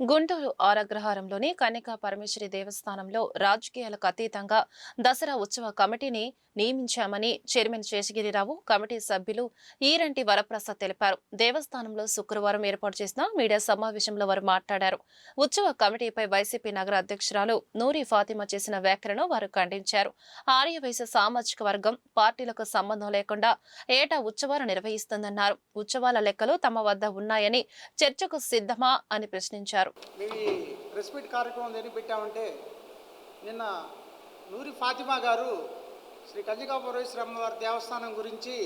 గుంటూరు ఆరగ్రహారంలోని కన్యకా పరమేశ్వరి దేవస్థానంలో రాజకీయాలకు అతీతంగా దసరా ఉత్సవ కమిటీని నియమించామని చైర్మన్ శేషగిరిరావు కమిటీ సభ్యులు ఈరంటి వరప్రసాద్ తెలిపారు. దేవస్థానంలో శుక్రవారం ఏర్పాటు చేసిన మీడియా సమావేశంలో వారు మాట్లాడారు. ఉత్సవ కమిటీపై వైసీపీ నగర అధ్యక్షురాలు నూరి ఫాతిమా చేసిన వ్యాఖ్యలను వారు ఖండించారు. ఆర్యవైశ్య సామాజిక వర్గం పార్టీలకు సంబంధం లేకుండా ఏటా ఉత్సవాలు నిర్వహిస్తుందన్నారు. ఉత్సవాల లెక్కలు తమ వద్ద ఉన్నాయని చర్చకు సిద్ధమా అని ప్రశ్నించారు. చేశారు ఈ ప్రెస్ మీట్ కార్యక్రమం దేని పెట్టామంటే నిన్న నూరి ఫాతిమా గారు శ్రీ కందికాపురేశ్వర అమ్మవారి దేవస్థానం గురించి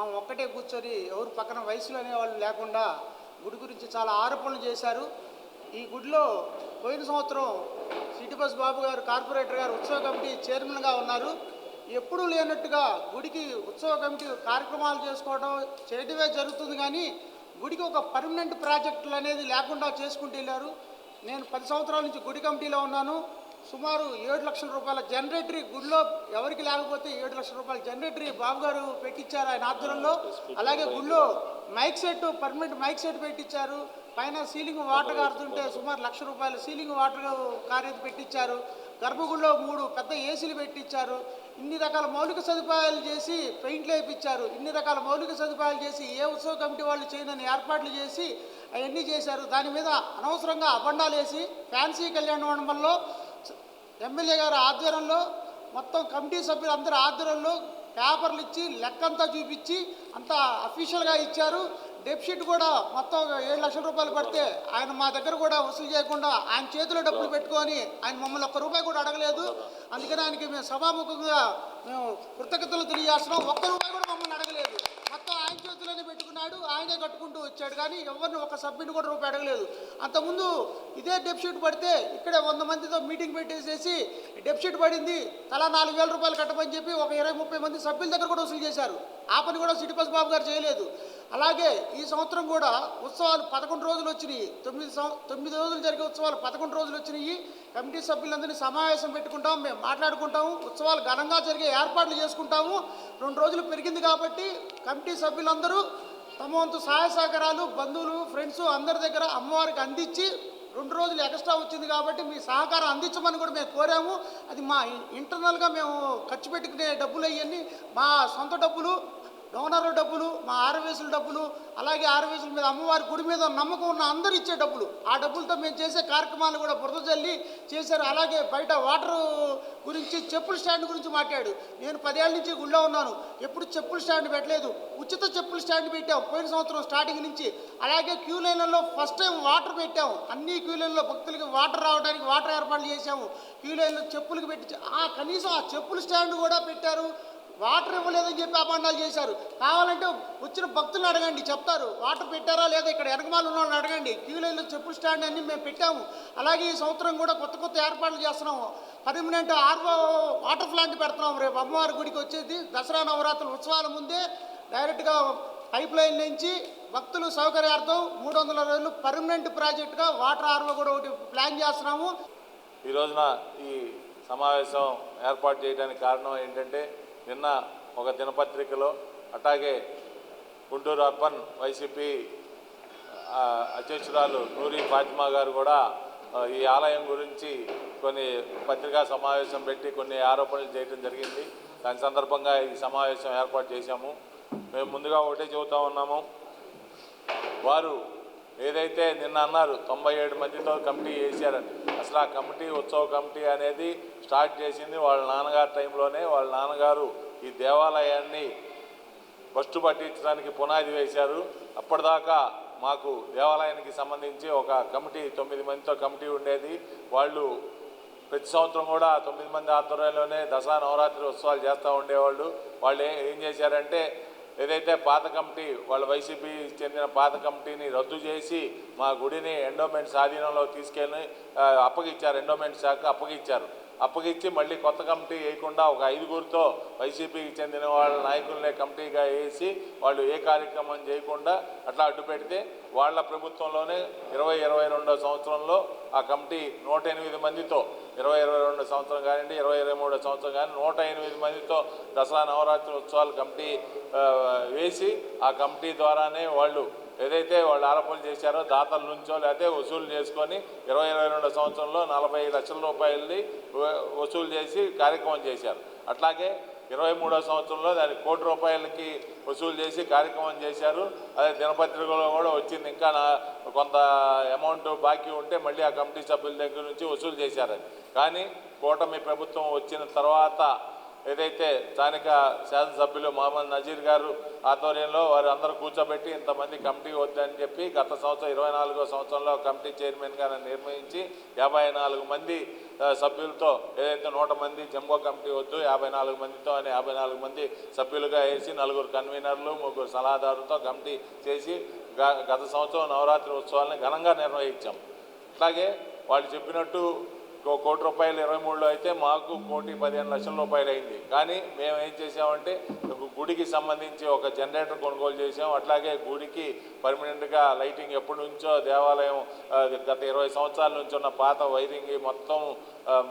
ఆమె ఒక్కటే కూర్చొని ఎవరు పక్కన వయసులు అనేవాళ్ళు లేకుండా గుడి గురించి చాలా ఆరోపణలు చేశారు. ఈ గుడిలో పోయిన సంవత్సరం సిటీ బస్ బాబు గారు కార్పొరేటర్ గారు ఉత్సవ కమిటీ చైర్మన్గా ఉన్నారు. ఎప్పుడూ లేనట్టుగా గుడికి ఉత్సవ కమిటీ కార్యక్రమాలు చేసుకోవడం చేయడమే జరుగుతుంది కానీ గుడికి ఒక పర్మనెంట్ ప్రాజెక్టులు అనేది లేకుండా చేసుకుంటూ వెళ్ళారు. నేను పది సంవత్సరాల నుంచి గుడి కమిటీలో ఉన్నాను. సుమారు ఏడు లక్షల రూపాయల జనరేటరీ గుడిలో ఎవరికి లేకపోతే ఏడు లక్షల రూపాయల జనరేటరీ బాబు గారు పెట్టించారు ఆయన ఆధ్వర్యంలో. అలాగే గుడిలో mike set permanent mike set పెట్టించారు పైన సీలింగ్ వాటర్ కారుతుంటే సుమారు లక్ష రూపాయలు సీలింగ్ వాటర్ కారేది పెట్టించారు గర్భగుడిలో మూడు పెద్ద ఏసీలు పెట్టించారు ఇన్ని రకాల మౌలిక సదుపాయాలు చేసి పెయింట్లు వేయించారు. ఇన్ని రకాల మౌలిక సదుపాయాలు చేసి ఏ ఉత్సవ కమిటీ వాళ్ళు చేయనని ఏర్పాట్లు చేసి అవన్నీ చేశారు. దాని మీద అనవసరంగా అబండాలు వేసి ఫ్యాన్సీ కళ్యాణ మండపంలో ఎమ్మెల్యే గారి ఆధ్వర్యంలో మొత్తం కమిటీ సభ్యులు అందరి ఆధ్వర్యంలో పేపర్లు ఇచ్చి లెక్కంతా చూపించి అంతా అఫీషియల్గా ఇచ్చారు. డెప్షీట్ కూడా మొత్తం ఏడు లక్షల రూపాయలు పడితే ఆయన మా దగ్గర కూడా వసూలు చేయకుండా ఆయన చేతిలో డబ్బులు పెట్టుకొని ఆయన మమ్మల్ని ఒక్క రూపాయి కూడా అడగలేదు. అందుకని ఆయనకి మేము సభాముఖంగా మేము కృతజ్ఞతలు తెలియజేస్తున్నాం. ఒక్క రూపాయి కూడా మమ్మల్ని అడగలేదు. మొత్తం ఆయన చేతిలోనే పెట్టుకున్నాడు ఆయనే కట్టుకుంటూ వచ్చాడు. కానీ ఎవరిని ఒక సభ్యుని కూడా రూపాయి అడగలేదు. అంతకుముందు ఇదే డెప్షీట్ పడితే ఇక్కడే వంద మందితో మీటింగ్ పెట్టేసేసి డెప్షీట్ పడింది తలా నాలుగు వేల రూపాయలు కట్టమని చెప్పి ఒక ఇరవై ముప్పై మంది సభ్యుల దగ్గర కూడా వసూలు చేశారు. ఆ పని కూడా సిటిపస్ బాబు గారు చేయలేదు. అలాగే ఈ సంవత్సరం కూడా ఉత్సవాలు పదకొండు రోజులు వచ్చినాయి. తొమ్మిది తొమ్మిది రోజులు జరిగే ఉత్సవాలు పదకొండు రోజులు వచ్చినాయి. కమిటీ సభ్యులందరినీ సమావేశం పెట్టుకుంటాం మేము మాట్లాడుకుంటాము. ఉత్సవాలు ఘనంగా జరిగే ఏర్పాట్లు చేసుకుంటాము. రెండు రోజులు పెరిగింది కాబట్టి కమిటీ సభ్యులందరూ తమ వంతు సహాయ సహకారాలు బంధువులు ఫ్రెండ్స్ అందరి దగ్గర అమ్మవారికి అందించి రెండు రోజులు ఎక్స్ట్రా వచ్చింది కాబట్టి మీ సహకారం అందించమని కూడా మేము కోరాము. అది మా ఇంటర్నల్గా మేము ఖర్చు పెట్టుకునే డబ్బులు అవన్నీ మా సొంత డబ్బులు డోనర్ల డబ్బులు మా ఆరవేసుల డబ్బులు అలాగే ఆరవేసుల మీద అమ్మవారి గుడి మీద నమ్మకం ఉన్న అందరూ ఇచ్చే డబ్బులు. ఆ డబ్బులతో మేము చేసే కార్యక్రమాలు కూడా బురద చల్లి చేశారు. అలాగే బయట వాటర్ గురించి చెప్పుల స్టాండ్ గురించి మాట్లాడు. నేను పదేళ్ళ నుంచి గుళ్ళో ఉన్నాను. ఎప్పుడు చెప్పుల స్టాండ్ పెట్టలేదు. ఉచిత చెప్పుల స్టాండ్ పెట్టాం పోయిన సంవత్సరం స్టార్టింగ్ నుంచి. అలాగే క్యూ లైన్లలో ఫస్ట్ టైం వాటర్ పెట్టాము అన్ని క్యూ లైన్లో భక్తులకి వాటర్ రావడానికి వాటర్ ఏర్పాట్లు చేశాము. క్యూ లైన్లో చెప్పులకు పెట్టి ఆ కనీసం ఆ చెప్పుల స్టాండ్ కూడా పెట్టారు. వాటర్ ఇవ్వలేదని చెప్పి అపండాలు చేశారు. కావాలంటే వచ్చిన భక్తులను అడగండి చెప్తారు. వాటర్ పెట్టారా లేదా? ఇక్కడ ఎనకమాలు ఉన్న వాళ్ళని అడగండి. క్యూ లైన్లో చెప్పులు స్టాండ్ అన్ని మేము పెట్టాము. అలాగే ఈ సంవత్సరం కూడా కొత్త కొత్త ఏర్పాట్లు చేస్తున్నాము. పర్మనెంట్ ఆర్వో వాటర్ ప్లాంట్ పెడుతున్నాం రేపు అమ్మవారి గుడికి వచ్చేది. దసరా నవరాత్రుల ఉత్సవాల ముందే డైరెక్ట్గా పైప్ లైన్ నుంచి భక్తులు సౌకర్యార్థం మూడు వందల రోజులు పర్మనెంట్ ప్రాజెక్టుగా వాటర్ ఆర్వో కూడా ఒకటి ప్లాన్ చేస్తున్నాము. ఈ రోజున ఈ సమావేశం ఏర్పాటు చేయడానికి కారణం ఏంటంటే నిన్న ఒక దినపత్రికలో అట్లాగే గుంటూరు అర్బన్ వైసీపీ అధ్యక్షురాలు నూరి ఫాతిమా గారు కూడా ఈ ఆలయం గురించి కొన్ని పత్రికా సమావేశం పెట్టి కొన్ని ఆరోపణలు చేయడం జరిగింది. దాని సందర్భంగా ఈ సమావేశం ఏర్పాటు చేశాము. మేము ముందుగా ఒకటే చెబుతా ఉన్నాము. వారు ఏదైతే నిన్న అన్నారు తొంభై ఏడు మందితో కమిటీ వేశారని అసలు ఆ కమిటీ ఉత్సవ కమిటీ అనేది స్టార్ట్ చేసింది వాళ్ళ నాన్నగారు టైంలోనే. వాళ్ళ నాన్నగారు ఈ దేవాలయాన్ని ఫస్ట్ పట్టించడానికి పునాది వేశారు. అప్పటిదాకా మాకు దేవాలయానికి సంబంధించి ఒక కమిటీ తొమ్మిది మందితో కమిటీ ఉండేది. వాళ్ళు ప్రతి సంవత్సరం కూడా తొమ్మిది మంది ఆధ్వర్యంలోనే దసరా నవరాత్రి ఉత్సవాలు చేస్తూ ఉండేవాళ్ళు. వాళ్ళు ఏం చేశారంటే ఏదైతే పాత కమిటీ వాళ్ళ వైసీపీ చెందిన పాత కమిటీని రద్దు చేసి మా గుడిని ఎండోమెంట్ స్వాధీనంలో తీసుకెళ్ళి అప్పగిచ్చారు. ఎండోమెంట్ శాఖ అప్పగిచ్చారు. అప్పగిచ్చి మళ్ళీ కొత్త కమిటీ వేయకుండా ఒక ఐదుగురితో వైసీపీకి చెందిన వాళ్ళ నాయకులనే కమిటీగా వేసి వాళ్ళు ఏ కార్యక్రమం చేయకుండా అట్లా అడ్డు పెడితే వాళ్ళ ప్రభుత్వంలోనే ఇరవై ఇరవై రెండో సంవత్సరంలో ఆ కమిటీ నూట ఎనిమిది మందితో ఇరవై ఇరవై రెండు సంవత్సరం కానివ్వండి ఇరవై ఇరవై మూడో సంవత్సరం కానీ నూట ఎనిమిది మందితో దసరా నవరాత్రి ఉత్సవాలు కమిటీ వేసి ఆ కమిటీ ద్వారానే వాళ్ళు ఏదైతే వాళ్ళు ఆరోపణలు చేశారో దాతల నుంచో లేకపోతే వసూలు చేసుకొని ఇరవై ఇరవై రెండు సంవత్సరంలో నలభై లక్షల రూపాయలని వసూలు చేసి కార్యక్రమం చేశారు. అట్లాగే ఇరవై మూడో సంవత్సరంలో దాని కోటి రూపాయలకి వసూలు చేసి కార్యక్రమం చేశారు. అదే దినపత్రికలో కూడా వచ్చింది. ఇంకా కొంత అమౌంట్ బాకీ ఉంటే మళ్ళీ ఆ కమిటీ సభ్యుల దగ్గర నుంచి వసూలు చేశారు. కానీ కూటమి ప్రభుత్వం వచ్చిన తర్వాత ఏదైతే స్థానిక శాసనసభ్యులు మహమ్మద్ నజీర్ గారు ఆధ్వర్యంలో వారు అందరూ కూర్చోబెట్టి ఇంతమంది కమిటీ వద్దని చెప్పి గత సంవత్సరం ఇరవై నాలుగో సంవత్సరంలో కమిటీ చైర్మన్గా నిర్ణయించి యాభై నాలుగు మంది సభ్యులతో ఏదైతే నూట మంది జంబో కమిటీ వద్దు యాభై నాలుగు మందితో అని యాభై నాలుగు మంది సభ్యులుగా వేసి నలుగురు కన్వీనర్లు ముగ్గురు సలహాదారులతో కమిటీ చేసి గ- గత సంవత్సరం నవరాత్రి ఉత్సవాలను ఘనంగా నిర్వహించాం. అట్లాగే వాళ్ళు చెప్పినట్టు ఒక కోటి రూపాయలు ఇరవై మూడులో అయితే మాకు కోటి పదిహేను లక్షల రూపాయలు అయింది. కానీ మేము ఏం చేసామంటే ఒక గుడికి సంబంధించి ఒక జనరేటర్ కొనుగోలు చేసాం. అట్లాగే గుడికి పర్మనెంట్గా లైటింగ్ ఎప్పటి నుంచో దేవాలయం గత ఇరవై సంవత్సరాల నుంచి ఉన్న పాత వైరింగ్ మొత్తం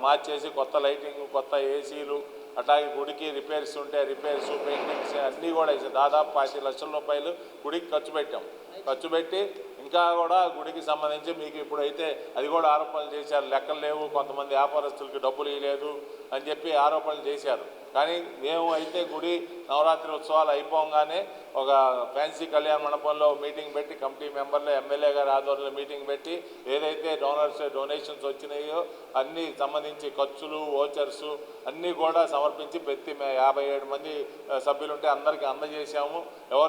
మార్చేసి కొత్త లైటింగ్ కొత్త ఏసీలు అట్లాగే గుడికి రిపేర్స్ ఉంటే రిపేర్స్ పెయింటింగ్స్ అన్నీ కూడా వేసాం. దాదాపు పాతి లక్షల రూపాయలు గుడికి ఖర్చు పెట్టాం. ఖర్చు పెట్టి ఇంకా కూడా గుడికి సంబంధించి మీకు ఇప్పుడైతే అది కూడా ఆరోపణలు చేశారు. లెక్కలు లేవు కొంతమంది వ్యాపారస్తులకి డబ్బులు ఇవ్వలేదు అని చెప్పి ఆరోపణలు చేశారు. కానీ మేము అయితే గుడి నవరాత్రి ఉత్సవాలు అయిపోగానే ఒక ఫ్యాన్సీ కళ్యాణ మండపంలో మీటింగ్ పెట్టి కమిటీ మెంబర్లు ఎమ్మెల్యే గారి ఆధ్వర్యంలో మీటింగ్ పెట్టి ఏదైతే డోనర్స్ డొనేషన్స్ వచ్చినాయో అన్నీ సంబంధించి ఖర్చులు ఓచర్స్ అన్నీ కూడా సమర్పించి ప్రతి యాభై ఏడు మంది సభ్యులుంటే అందరికీ అందజేశాము. ఎవరు